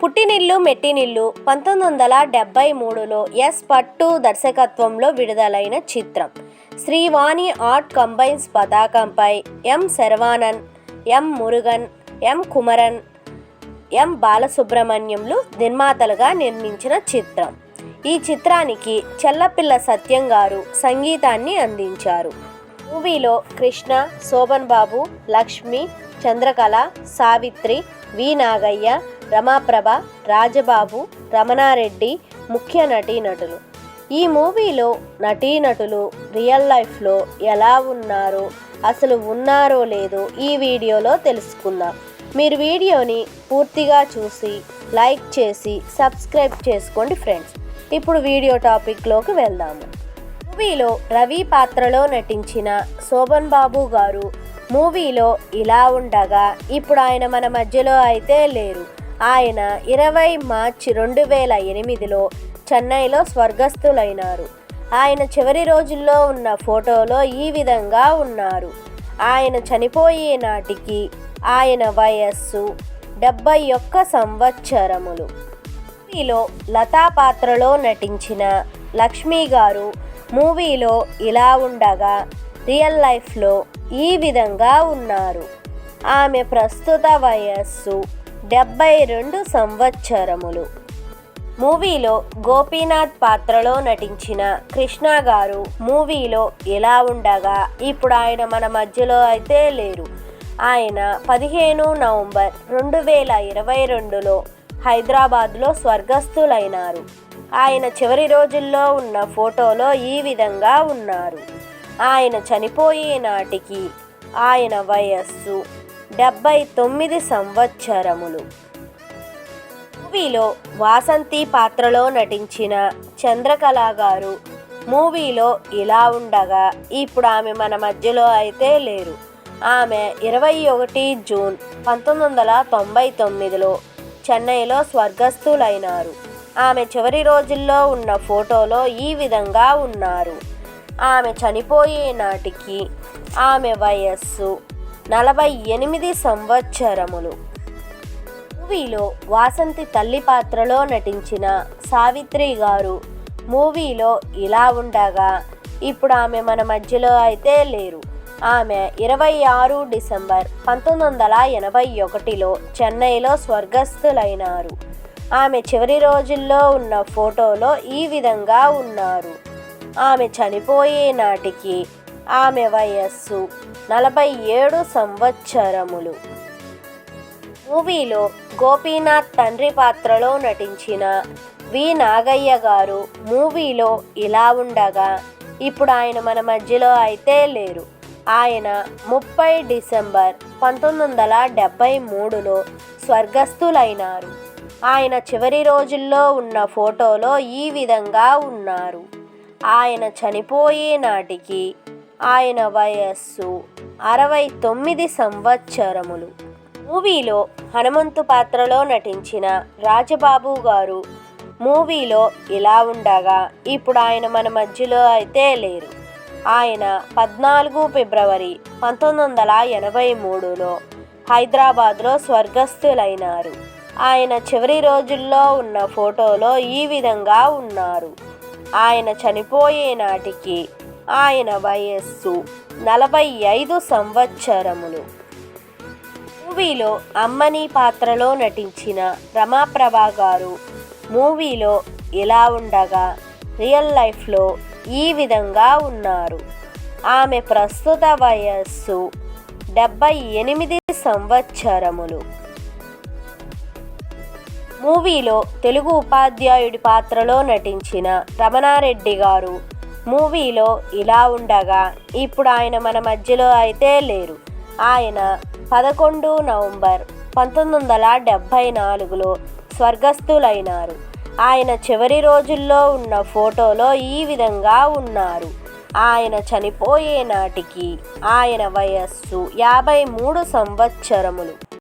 పుట్టినిల్లు మెట్టినిల్లు పంతొమ్మిది వందల డెబ్బై మూడులో ఎస్ పట్టు దర్శకత్వంలో విడుదలైన చిత్రం. శ్రీవాణి ఆర్ట్ కంబైన్స్ పతాకంపై ఎం శర్వానంద్ ఎం మురుగన్ ఎం కుమరన్ ఎం బాలసుబ్రహ్మణ్యంలు నిర్మాతలుగా నిర్మించిన చిత్రం. ఈ చిత్రానికి చెల్లపిల్ల సత్యం గారు సంగీతాన్ని అందించారు. మూవీలో కృష్ణ శోభన్ బాబు లక్ష్మి చంద్రకళ సావిత్రి వి. నాగయ్య రమాప్రభ రాజబాబు రమణారెడ్డి ముఖ్య నటీనటులు. ఈ మూవీలో నటీనటులు రియల్ లైఫ్లో ఎలా ఉన్నారో అసలు ఉన్నారో లేదో ఈ వీడియోలో తెలుసుకుందాం. మీరు వీడియోని పూర్తిగా చూసి లైక్ చేసి సబ్స్క్రైబ్ చేసుకోండి ఫ్రెండ్స్. ఇప్పుడు వీడియో టాపిక్లోకి వెళ్దాము. మూవీలో రవి పాత్రలో నటించిన శోభన్ బాబు గారు మూవీలో ఇలా ఉండగా ఇప్పుడు ఆయన మన మధ్యలో అయితే లేరు. ఆయన ఇరవై మార్చి రెండు వేల ఎనిమిదిలో చెన్నైలో స్వర్గస్థులైనారు. ఆయన చివరి రోజుల్లో ఉన్న ఫోటోలో ఈ విధంగా ఉన్నారు. ఆయన చనిపోయే నాటికి ఆయన వయస్సు డెబ్బై ఒక్క సంవత్సరములు. మూవీలో లతా పాత్రలో నటించిన లక్ష్మి గారు మూవీలో ఇలా ఉండగా రియల్ లైఫ్లో ఈ విధంగా ఉన్నారు. ఆమె ప్రస్తుత వయస్సు డెబ్బై రెండు సంవత్సరములు. మూవీలో గోపీనాథ్ పాత్రలో నటించిన కృష్ణ గారు మూవీలో ఎలా ఉండగా ఇప్పుడు ఆయన మన మధ్యలో అయితే లేరు. ఆయన పదిహేను నవంబర్ రెండు వేల ఇరవై రెండులో హైదరాబాద్లో స్వర్గస్థులైనారు. ఆయన చివరి రోజుల్లో ఉన్న ఫోటోలో ఈ విధంగా ఉన్నారు. ఆయన చనిపోయే నాటికి ఆయన వయస్సు డెబ్బై తొమ్మిది సంవత్సరములు. మూవీలో వాసంతి పాత్రలో నటించిన చంద్రకళ గారు మూవీలో ఇలా ఉండగా ఇప్పుడు ఆమె మన మధ్యలో అయితే లేరు. ఆమె ఇరవై ఒకటి జూన్ పంతొమ్మిది వందల తొంభై తొమ్మిదిలో చెన్నైలో స్వర్గస్థులైనారు. ఆమె చివరి రోజుల్లో ఉన్న ఫోటోలో ఈ విధంగా ఉన్నారు. ఆమె చనిపోయే నాటికి ఆమె వయస్సు నలభై ఎనిమిది సంవత్సరములు. మూవీలో వాసంతి తల్లి పాత్రలో నటించిన సావిత్రి గారు మూవీలో ఇలా ఉండగా ఇప్పుడు ఆమె మన మధ్యలో అయితే లేరు. ఆమె ఇరవై ఆరు డిసెంబర్ పంతొమ్మిది వందల ఎనభై ఒకటిలో చెన్నైలో స్వర్గస్థులైనారు. ఆమె చివరి రోజుల్లో ఉన్న ఫోటోలో ఈ విధంగా ఉన్నారు. ఆమె చనిపోయే నాటికి ఆమె వయస్సు నలభై ఏడు సంవత్సరములు. మూవీలో గోపీనాథ్ తండ్రి పాత్రలో నటించిన వి నాగయ్య గారు మూవీలో ఇలా ఉండగా ఇప్పుడు ఆయన మన మధ్యలో అయితే లేరు. ఆయన ముప్పై డిసెంబర్ పంతొమ్మిది వందల డెబ్భై మూడులో స్వర్గస్థులైనారు. ఆయన చివరి రోజుల్లో ఉన్న ఫోటోలో ఈ విధంగా ఉన్నారు. ఆయన చనిపోయే నాటికి ఆయన వయస్సు అరవై తొమ్మిది సంవత్సరములు. మూవీలో హనుమంతు పాత్రలో నటించిన రాజబాబు గారు మూవీలో ఇలా ఉండగా ఇప్పుడు ఆయన మన మధ్యలో అయితే లేరు. ఆయన పద్నాలుగు ఫిబ్రవరి పంతొమ్మిది వందల ఎనభై మూడులో హైదరాబాద్లో స్వర్గస్థులైనారు. ఆయన చివరి రోజుల్లో ఉన్న ఫోటోలో ఈ విధంగా ఉన్నారు. ఆయన చనిపోయే నాటికి ఆయన వయస్సు నలభై ఐదు సంవత్సరములు. మూవీలో అమ్మని పాత్రలో నటించిన రమాప్రభ గారు మూవీలో ఇలా ఉండగా రియల్ లైఫ్లో ఈ విధంగా ఉన్నారు. ఆమె ప్రస్తుత వయస్సు డెబ్బై ఎనిమిది సంవత్సరములు. మూవీలో తెలుగు ఉపాధ్యాయుడి పాత్రలో నటించిన రమణారెడ్డి గారు మూవీలో ఇలా ఉండగా ఇప్పుడు ఆయన మన మధ్యలో అయితే లేరు. ఆయన పదకొండు నవంబర్ పంతొమ్మిది వందల డెబ్భై నాలుగులో స్వర్గస్థులైనారు. ఆయన చివరి రోజుల్లో ఉన్న ఫోటోలో ఈ విధంగా ఉన్నారు. ఆయన చనిపోయే నాటికి ఆయన వయస్సు యాభై మూడు సంవత్సరములు.